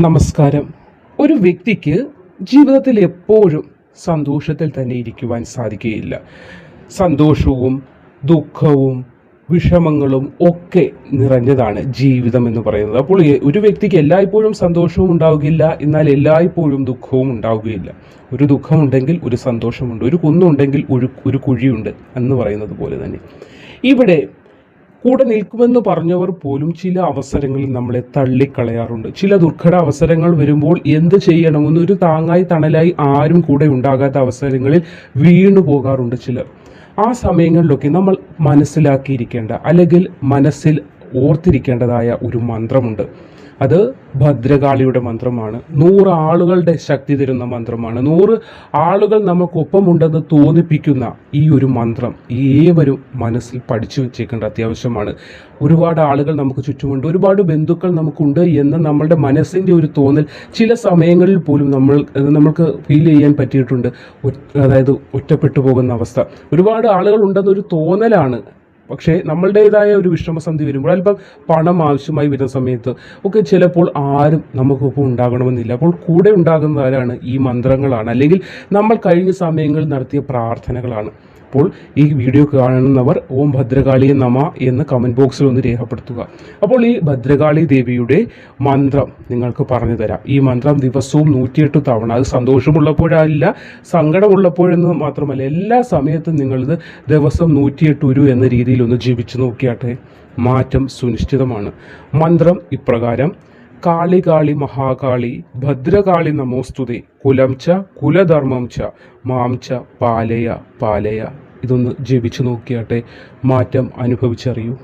നമസ്കാരം. ഒരു വ്യക്തിക്ക് ജീവിതത്തിൽ എപ്പോഴും സന്തോഷത്തിൽ തന്നെ ഇരിക്കുവാൻ സാധിക്കുകയില്ല. സന്തോഷവും ദുഃഖവും വിഷമങ്ങളും ഒക്കെ നിറഞ്ഞതാണ് ജീവിതം എന്ന് പറയുന്നത്. അപ്പോൾ ഒരു വ്യക്തിക്ക് എല്ലായ്പ്പോഴും സന്തോഷവും ഉണ്ടാവുകയില്ല. എന്നാൽ എല്ലായ്പ്പോഴും ദുഃഖവും ഉണ്ടാവുകയില്ല. ഒരു ദുഃഖമുണ്ടെങ്കിൽ ഒരു സന്തോഷമുണ്ട്. ഒരു കുന്നുണ്ടെങ്കിൽ ഒരു ഒരു കുഴിയുണ്ട് എന്ന് പറയുന്നത് പോലെ തന്നെ. ഇവിടെ കൂടെ നിൽക്കുമെന്ന് പറഞ്ഞവർ പോലും ചില അവസരങ്ങളിൽ നമ്മളെ തള്ളിക്കളയാറുണ്ട്. ചില ദുർഘട അവസരങ്ങൾ വരുമ്പോൾ എന്ത് ചെയ്യണമെന്ന് ഒരു താങ്ങായി തണലായി ആരും കൂടെ ഉണ്ടാകാത്ത അവസരങ്ങളിൽ വീണു പോകാറുണ്ട് ചിലർ. ആ സമയങ്ങളിലൊക്കെ നമ്മൾ മനസ്സിലാക്കിയിരിക്കേണ്ട അല്ലെങ്കിൽ മനസ്സിൽ ഓർത്തിരിക്കേണ്ടതായ ഒരു മന്ത്രമുണ്ട്. അത് ഭദ്രകാളിയുടെ മന്ത്രമാണ്. നൂറ് ആളുകളുടെ ശക്തി തരുന്ന മന്ത്രമാണ്. നൂറ് ആളുകൾ നമുക്കൊപ്പമുണ്ടെന്ന് തോന്നിപ്പിക്കുന്ന ഈ ഒരു മന്ത്രം ഏവരും മനസ്സിൽ പഠിച്ചു വെച്ചേക്കേണ്ട അത്യാവശ്യമാണ്. ഒരുപാട് ആളുകൾ നമുക്ക് ചുറ്റുമുണ്ട്. ഒരുപാട് ബന്ധുക്കൾ നമുക്കുണ്ട് എന്ന് നമ്മളുടെ മനസ്സിന്റെ ഒരു തോന്നൽ ചില സമയങ്ങളിൽ പോലും നമ്മൾ നമുക്ക് ഫീൽ ചെയ്യാൻ പറ്റിയിട്ടുണ്ട്. അതായത് ഒറ്റപ്പെട്ടു പോകുന്ന അവസ്ഥ. ഒരുപാട് ആളുകൾ ഉണ്ടെന്നൊരു തോന്നലാണ് പക്ഷേ നമ്മളുടേതായ ഒരു വിഷമസന്ധി വരുമ്പോൾ അല്പം പണം ആവശ്യമായി വരുന്ന സമയത്ത് ഒക്കെ ചിലപ്പോൾ ആരും നമുക്കൊപ്പം ഉണ്ടാകണമെന്നില്ല. അപ്പോൾ കൂടെ ഉണ്ടാകുന്നവരാണ് ഈ മന്ത്രങ്ങളാണ്. അല്ലെങ്കിൽ നമ്മൾ കഴിഞ്ഞ സമയങ്ങളിൽ നടത്തിയ പ്രാർത്ഥനകളാണ്. അപ്പോൾ ഈ വീഡിയോ കാണുന്നവർ ഓം ഭദ്രകാളിയെ നമ എന്ന് കമന്റ് ബോക്സിൽ ഒന്ന് രേഖപ്പെടുത്തുക. അപ്പോൾ ഈ ഭദ്രകാളി ദേവിയുടെ മന്ത്രം നിങ്ങൾക്ക് പറഞ്ഞു തരാം. ഈ മന്ത്രം ദിവസവും നൂറ്റിയെട്ട് തവണ. അത് സന്തോഷമുള്ളപ്പോഴല്ല സങ്കടമുള്ളപ്പോഴെന്ന് മാത്രമല്ല എല്ലാ സമയത്തും നിങ്ങളിത് ദിവസം നൂറ്റിയെട്ട് ഉരു എന്ന രീതിയിൽ ഒന്ന് ജീവിച്ചു നോക്കിയാട്ടെ. മാറ്റം സുനിശ്ചിതമാണ്. മന്ത്രം ഇപ്രകാരം കാളി കാളി മഹാകാളി ഭദ്രകാളി നമോസ്തുതി. കുലം ച കുലധർമ്മം ച മാം ച പാലയ പാലയ. ഇതൊന്ന് ജപിച്ചു നോക്കിയാട്ടെ. മാറ്റം അനുഭവിച്ചറിയൂ.